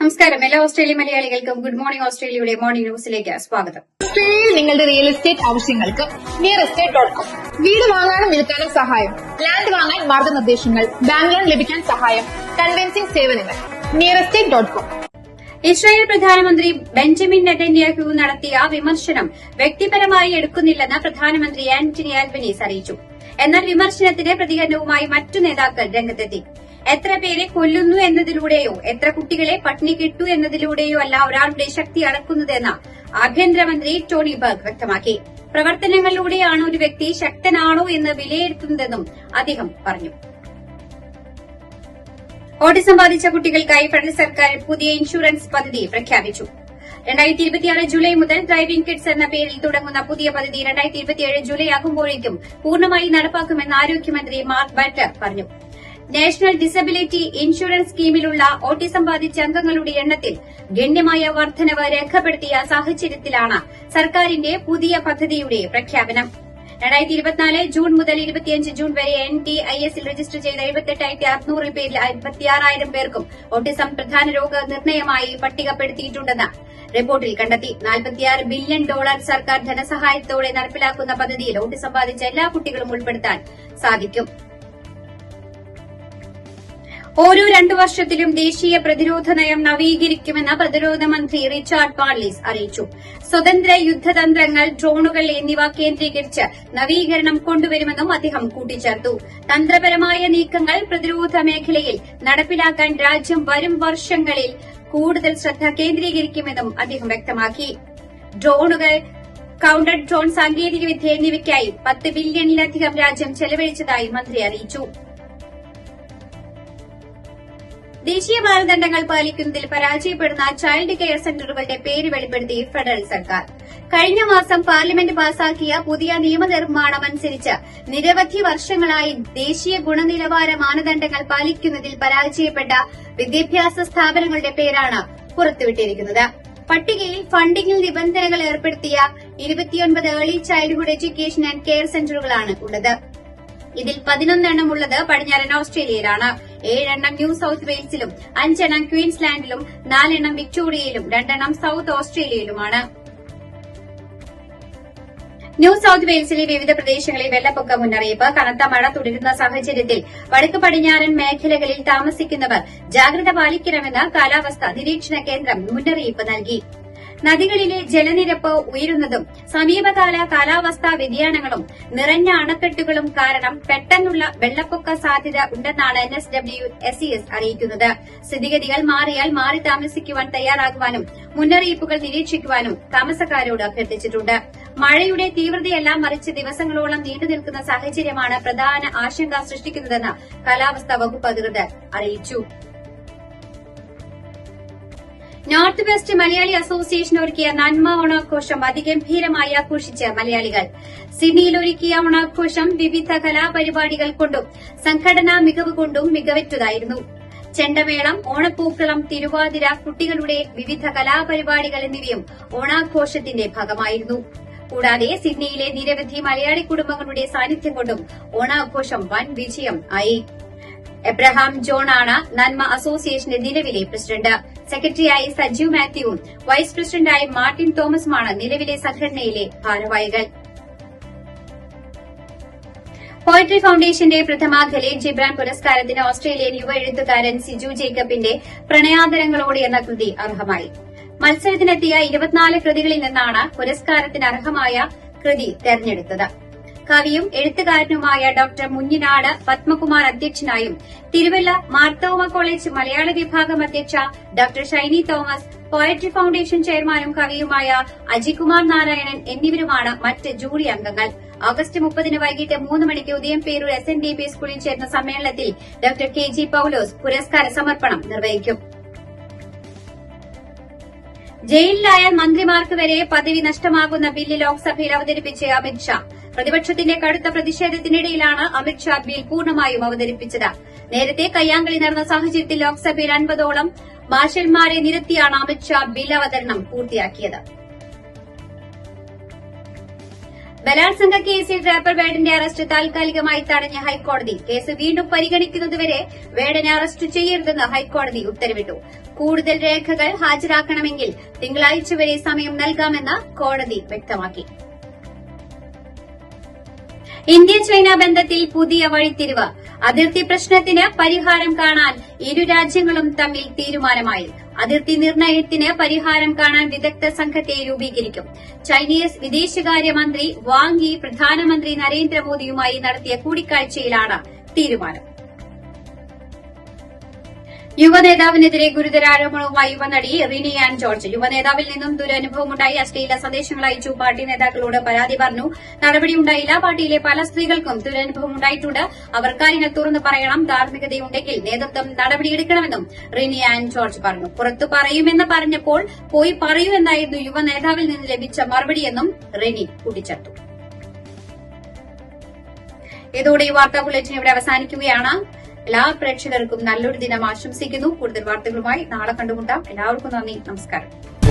നമസ്കാരം. എല്ലാ ഓസ്ട്രേലിയ മലയാളികൾക്കും ഗുഡ് മോർണിംഗ് ഓസ്ട്രേലിയയുടെ മോർണിംഗ് ന്യൂസിലേക്ക് സ്വാഗതം. ഓസ്ട്രേലിയയിൽ നിങ്ങളുടെ റിയൽ എസ്റ്റേറ്റ് ആവശ്യങ്ങൾക്ക് നിയർ എസ്റ്റേറ്റ് ഡോട്ട് കോം വീട് വാങ്ങാനും വിൽക്കാനും സഹായം. ലാൻഡ് വാങ്ങാൻ മാർഗനിർദ്ദേശങ്ങൾ ബാങ്ക് ലോൺ ലഭിക്കാൻ സഹായം കൺവെൻസിംഗ് സേവനങ്ങൾ. Near estate dot com Israel പ്രധാനമന്ത്രി ബെഞ്ചമിൻ നെതന്യാഹു നടത്തിയ വിമർശനം വ്യക്തിപരമായി എടുക്കുന്നില്ലെന്ന് പ്രധാനമന്ത്രി ആന്റണി ആൽബനീസ് അറിയിച്ചു. എന്നാൽ വിമർശനത്തിന് പ്രതികരണവുമായി മറ്റു നേതാക്കൾ രംഗത്തെത്തി. എത്ര പേരെ കൊല്ലുന്നു എന്നതിലൂടെയോ? എത്ര കുട്ടികളെ പട്ടിണി കിട്ടു എന്നതിലൂടെയോ അല്ല ഒരാളുടെ ശക്തി അളക്കുന്നതെന്ന് ആഭ്യന്തരമന്ത്രി ടോണി ബർഗ് വ്യക്തമാക്കി. പ്രവർത്തനങ്ങളിലൂടെയാണ് ഒരു വ്യക്തി ശക്തനാണോ എന്ന് വിലയിരുത്തുന്നതെന്നും അദ്ദേഹം പറഞ്ഞു. ഓട്ടിസം ബാധിച്ച കുട്ടികൾക്കായി ഫെഡറൽ സർക്കാർ പുതിയ ഇൻഷുറൻസ് പദ്ധതി പ്രഖ്യാപിച്ചു. രണ്ടായിരത്തി ഇരുപത്തിയാറ് ജൂലൈ മുതൽ ഡ്രൈവിംഗ് കിഡ്സ് എന്ന പേരിൽ തുടങ്ങുന്ന പുതിയ പദ്ധതി രണ്ടായിരത്തി ഇരുപത്തിയേഴ് ജൂലൈ ആകുമ്പോഴേക്കും പൂർണമായി നടപ്പാക്കുമെന്ന് ആരോഗ്യമന്ത്രി മാർക്ക് ബാറ്റർ പറഞ്ഞു. നാഷണൽ ഡിസബിലിറ്റി ഇൻഷുറൻസ് സ്കീമിലുള്ള ഓട്ടിസം ബാധിച്ച അംഗങ്ങളുടെ എണ്ണത്തിൽ ഗണ്യമായ വർധനവ് രേഖപ്പെടുത്തിയ സാഹചര്യത്തിലാണ് സർക്കാരിന്റെ പുതിയ പദ്ധതിയുടെ പ്രഖ്യാപനം. രണ്ടായിരത്തി ഇരുപത്തിനാല് ജൂൺ മുതൽ ഇരുപത്തിയഞ്ച് ജൂൺ വരെ എൻ ടി ഐ എസിൽ രജിസ്റ്റർ ചെയ്ത എഴുപത്തെട്ടായിരത്തി അറുന്നൂറിൽ പേരിൽ അമ്പത്തിയാറായിരം പേർക്കും ഓട്ടിസം പ്രധാന രോഗ നിർണയമായി പട്ടികപ്പെടുത്തിയിട്ടുണ്ടെന്ന് റിപ്പോർട്ടിൽ കണ്ടെത്തി. നാൽപ്പത്തിയാറ് ബില്യൺ ഡോളർ സർക്കാർ ധനസഹായത്തോടെ നടപ്പിലാക്കുന്ന പദ്ധതിയിൽ ഓട്ടിസം ബാധിച്ച എല്ലാ കുട്ടികളും ഉൾപ്പെടുത്താൻ സാധിക്കും. ഓരോ രണ്ടു വർഷത്തിലും ദേശീയ പ്രതിരോധ നയം നവീകരിക്കുമെന്ന് പ്രതിരോധ മന്ത്രി റിച്ചാർഡ് പാർലീസ് അറിയിച്ചു. സ്വതന്ത്ര യുദ്ധതന്ത്രങ്ങൾ ഡ്രോണുകൾ എന്നിവ കേന്ദ്രീകരിച്ച് നവീകരണം കൊണ്ടുവരുമെന്നും അദ്ദേഹം കൂട്ടിച്ചേർത്തു. തന്ത്രപരമായ നീക്കങ്ങൾ പ്രതിരോധ മേഖലയിൽ നടപ്പിലാക്കാൻ രാജ്യം വരും വർഷങ്ങളിൽ കൂടുതൽ ശ്രദ്ധ കേന്ദ്രീകരിക്കുമെന്നും അദ്ദേഹം വ്യക്തമാക്കി. ഡ്രോണുകൾ കൌണ്ടർ ഡ്രോൺ സാങ്കേതികവിദ്യ എന്നിവയ്ക്കായി പത്ത് ബില്യണിലധികം രാജ്യം ചെലവഴിച്ചതായി മന്ത്രി അറിയിച്ചു. ദേശീയ മാനദണ്ഡങ്ങൾ പാലിക്കുന്നതിൽ പരാജയപ്പെടുന്ന ചൈൽഡ് കെയർ സെന്ററുകളുടെ പേര് വെളിപ്പെടുത്തി ഫെഡറൽ സർക്കാർ. കഴിഞ്ഞ മാസം പാർലമെന്റ് പാസാക്കിയ പുതിയ നിയമനിർമ്മാണമനുസരിച്ച് നിരവധി വർഷങ്ങളായി ദേശീയ ഗുണനിലവാര മാനദണ്ഡങ്ങൾ പാലിക്കുന്നതിൽ പരാജയപ്പെട്ട വിദ്യാഭ്യാസ സ്ഥാപനങ്ങളുടെ പേരാണ് പുറത്തുവിട്ടിരിക്കുന്നത്. പട്ടികയിൽ ഫണ്ടിംഗിൽ നിബന്ധനകൾ ഏർപ്പെടുത്തിയ ഇരുപത്തിയൊൻപത് early childhood education and care സെന്ററുകളാണ് ഉള്ളത്. ഇതിൽ പതിനൊന്നെണ്ണം ഉള്ളത് പടിഞ്ഞാറൻ ഓസ്ട്രേലിയയിലാണ്. ഏഴെണ്ണം ന്യൂ സൌത്ത് വെയിൽസിലും അഞ്ചെണ്ണം ക്വീൻസ്ലാൻഡിലും നാലെണ്ണം വിക്ടോറിയയിലും രണ്ടെണ്ണം സൌത്ത് ഓസ്ട്രേലിയയിലുമാണ്. ന്യൂ സൌത്ത് വെയിൽസിലെ വിവിധ പ്രദേശങ്ങളിൽ വെള്ളപ്പൊക്ക മുന്നറിയിപ്പ് കനത്ത മഴ തുടരുന്ന സാഹചര്യത്തിൽ വടക്ക് പടിഞ്ഞാറൻ മേഖലകളിൽ താമസിക്കുന്നവർ ജാഗ്രത പാലിക്കണമെന്ന് കാലാവസ്ഥാ നിരീക്ഷണ കേന്ദ്രം മുന്നറിയിപ്പ് നൽകി. നദികളിലെ ജലനിരപ്പ് ഉയരുന്നതും സമീപകാല കാലാവസ്ഥാ വ്യതിയാനങ്ങളും നിറഞ്ഞ അണക്കെട്ടുകളും കാരണം പെട്ടെന്നുള്ള വെള്ളപ്പൊക്ക സാധ്യത ഉണ്ടെന്നാണ് N S W S S അറിയിക്കുന്നത്. സ്ഥിതിഗതികൾ മാറിയാൽ മാറി താമസിക്കുവാൻ തയ്യാറാകുവാനും മുന്നറിയിപ്പുകൾ നിരീക്ഷിക്കുവാനും താമസക്കാരോട് അഭ്യർത്ഥിച്ചിട്ടുണ്ട്. മഴയുടെ തീവ്രതയെല്ലാം മറിച്ച് ദിവസങ്ങളോളം നീണ്ടു നിൽക്കുന്ന സാഹചര്യമാണ് പ്രധാന ആശങ്ക സൃഷ്ടിക്കുന്നതെന്ന് കാലാവസ്ഥാ വകുപ്പ് അധികൃതർ അറിയിച്ചു. നോർത്ത് വെസ്റ്റ് മലയാളി അസോസിയേഷൻ ഒരുക്കിയ നന്മ ഓണാഘോഷം അതിഗംഭീരമായി ആഘോഷിച്ച് മലയാളികൾ. സിഡ്നിയിൽ ഒരുക്കിയ ഓണാഘോഷം വിവിധ കലാപരിപാടികൾ കൊണ്ടും സംഘടനാ മികവ് കൊണ്ടും മികവറ്റതായിരുന്നു. ചെണ്ടമേളം ഓണപ്പൂക്കളം തിരുവാതിര കുട്ടികളുടെ വിവിധ കലാപരിപാടികൾ എന്നിവയും ഓണാഘോഷത്തിന്റെ ഭാഗമായിരുന്നു. കൂടാതെ സിഡ്നിയിലെ നിരവധി മലയാളി കുടുംബങ്ങളുടെ സാന്നിധ്യം കൊണ്ടും ഓണാഘോഷം വൻ വിജയം ആയി. എബ്രഹാം ജോണാണ് നന്മ അസോസിയേഷന്റെ നിലവിലെ പ്രസിഡന്റ്. സെക്രട്ടറിയായി സജീവ് മാത്യുവും വൈസ് പ്രസിഡന്റായി മാർട്ടിൻ തോമസുമാണ് നിലവിലെ സംഘടനയിലെ ഭാരവാഹികൾ. പോയട്രി ഫൌണ്ടേഷന്റെ പ്രഥമ ഖലീൽ ജിബ്രാൻ പുരസ്കാരത്തിന് ഓസ്ട്രേലിയൻ യുവ എഴുത്തുകാരൻ സിജു ജേക്കബിന്റെ പ്രണയാദരങ്ങളോട് എന്ന കൃതി അർഹമായി. മത്സരത്തിനെത്തിയ ഇരുപത്തിനാല് കൃതികളിൽ നിന്നാണ് പുരസ്കാരത്തിന് അർഹമായ കൃതി തെരഞ്ഞെടുത്തത്. കവിയും എഴുത്തുകാരനുമായ ഡോക്ടർ മുഞ്ഞിനാട് പത്മകുമാർ അധ്യക്ഷനായും തിരുവല്ല മാർത്തോമ കോളേജ് മലയാള വിഭാഗം അധ്യക്ഷ doctor Shiny Thomas poetry foundation ചെയർമാനും കവിയുമായ അജികുമാർ നാരായണൻ എന്നിവരുമാണ് മറ്റ് ജൂറി അംഗങ്ങൾ. ഓഗസ്റ്റ് മുപ്പതിന് വൈകിട്ട് മൂന്ന് മണിക്ക് Udayamperoor S N D P സ്കൂളിൽ ചേർന്ന സമ്മേളനത്തിൽ ഡോക്ടർ കെ ജി പൌലോസ് പുരസ്കാര സമർപ്പണം നിർവഹിക്കും. ജയിലിലായ മന്ത്രിമാർക്ക് വരെ പദവി നഷ്ടമാകുന്ന ബില്ല് ലോക്സഭയിൽ അവതരിപ്പിച്ച അമിത്ഷാ പ്രതിപക്ഷത്തിന്റെ കടുത്ത പ്രതിഷേധത്തിനിടയിലാണ് അമിത്ഷാ ബിൽ പൂർണമായും അവതരിപ്പിച്ചത്. നേരത്തെ കയ്യാങ്കളി നടന്ന സാഹചര്യത്തിൽ ലോക്സഭയിൽ അൻപതോളം മാർഷൽമാരെ നിരത്തിയാണ് അമിത്ഷാ ബിൽ അവതരണം പൂർത്തിയാക്കിയത്. ബലാത്സംഗ കേസിൽ റാപ്പർ വേടന്റെ അറസ്റ്റ് താൽക്കാലികമായി തടഞ്ഞ ഹൈക്കോടതി. കേസ് വീണ്ടും പരിഗണിക്കുന്നതുവരെ വേടനെ അറസ്റ്റ് ചെയ്യരുതെന്ന് ഹൈക്കോടതി ഉത്തരവിട്ടു. കൂടുതൽ രേഖകൾ ഹാജരാക്കണമെങ്കിൽ തിങ്കളാഴ്ച വരെ സമയം നൽകാമെന്ന് കോടതി വ്യക്തമാക്കി. ഇന്ത്യ ചൈന ബന്ധത്തിൽ പുതിയ വഴിത്തിരിവ്. അതിർത്തി പ്രശ്നത്തിന് പരിഹാരം കാണാൻ ഇരു രാജ്യങ്ങളും തമ്മിൽ തീരുമാനമായി. അതിർത്തി നിർണയത്തിന് പരിഹാരം കാണാൻ വിദഗ്ധ സംഘത്തെ രൂപീകരിക്കും. ചൈനീസ് വിദേശകാര്യമന്ത്രി വാങ് യി പ്രധാനമന്ത്രി നരേന്ദ്രമോദിയുമായി നടത്തിയ കൂടിക്കാഴ്ചയിലാണ് തീരുമാനം. യുവനേതാവിനെതിരെ ഗുരുതര ആരോപണവുമായി യുവനടി റിനി ആൻ ജോർജ്. യുവനേതാവിൽ നിന്നും ദുരനുഭവമുണ്ടായി. അശ്ലീല സന്ദേശങ്ങൾ അയച്ചു. പാർട്ടി നേതാക്കളോട് പരാതി പറഞ്ഞു. നടപടിയുണ്ടായില്ല. പാർട്ടിയിലെ പല സ്ത്രീകൾക്കും ദുരനുഭവം ഉണ്ടായിട്ടുണ്ട് അവർ കാര്യങ്ങൾ തുറന്നു പറയണം. ധാർമ്മികതയുണ്ടെങ്കിൽ നേതൃത്വം നടപടിയെടുക്കണമെന്നും റിനി ആൻ ജോർജ് പറഞ്ഞു. പുറത്തു പറയുമെന്ന് പറഞ്ഞപ്പോൾ പോയി പറയൂ എന്നായിരുന്നു യുവനേതാവിൽ നിന്ന് ലഭിച്ച മറുപടിയെന്നും റിനി കൂട്ടിച്ചേർത്തു. ഇതോടെ ഈ വാർത്താ ബുള്ളറ്റിൻ ഇവിടെ അവസാനിക്കുകയാണ്. എല്ലാ പ്രേക്ഷകർക്കും നല്ലൊരു ദിനം ആശംസിക്കുന്നു. കൂടുതൽ വാർത്തകളുമായി നാളെ കണ്ടുമുട്ടാം. എല്ലാവർക്കും നന്ദി. നമസ്കാരം.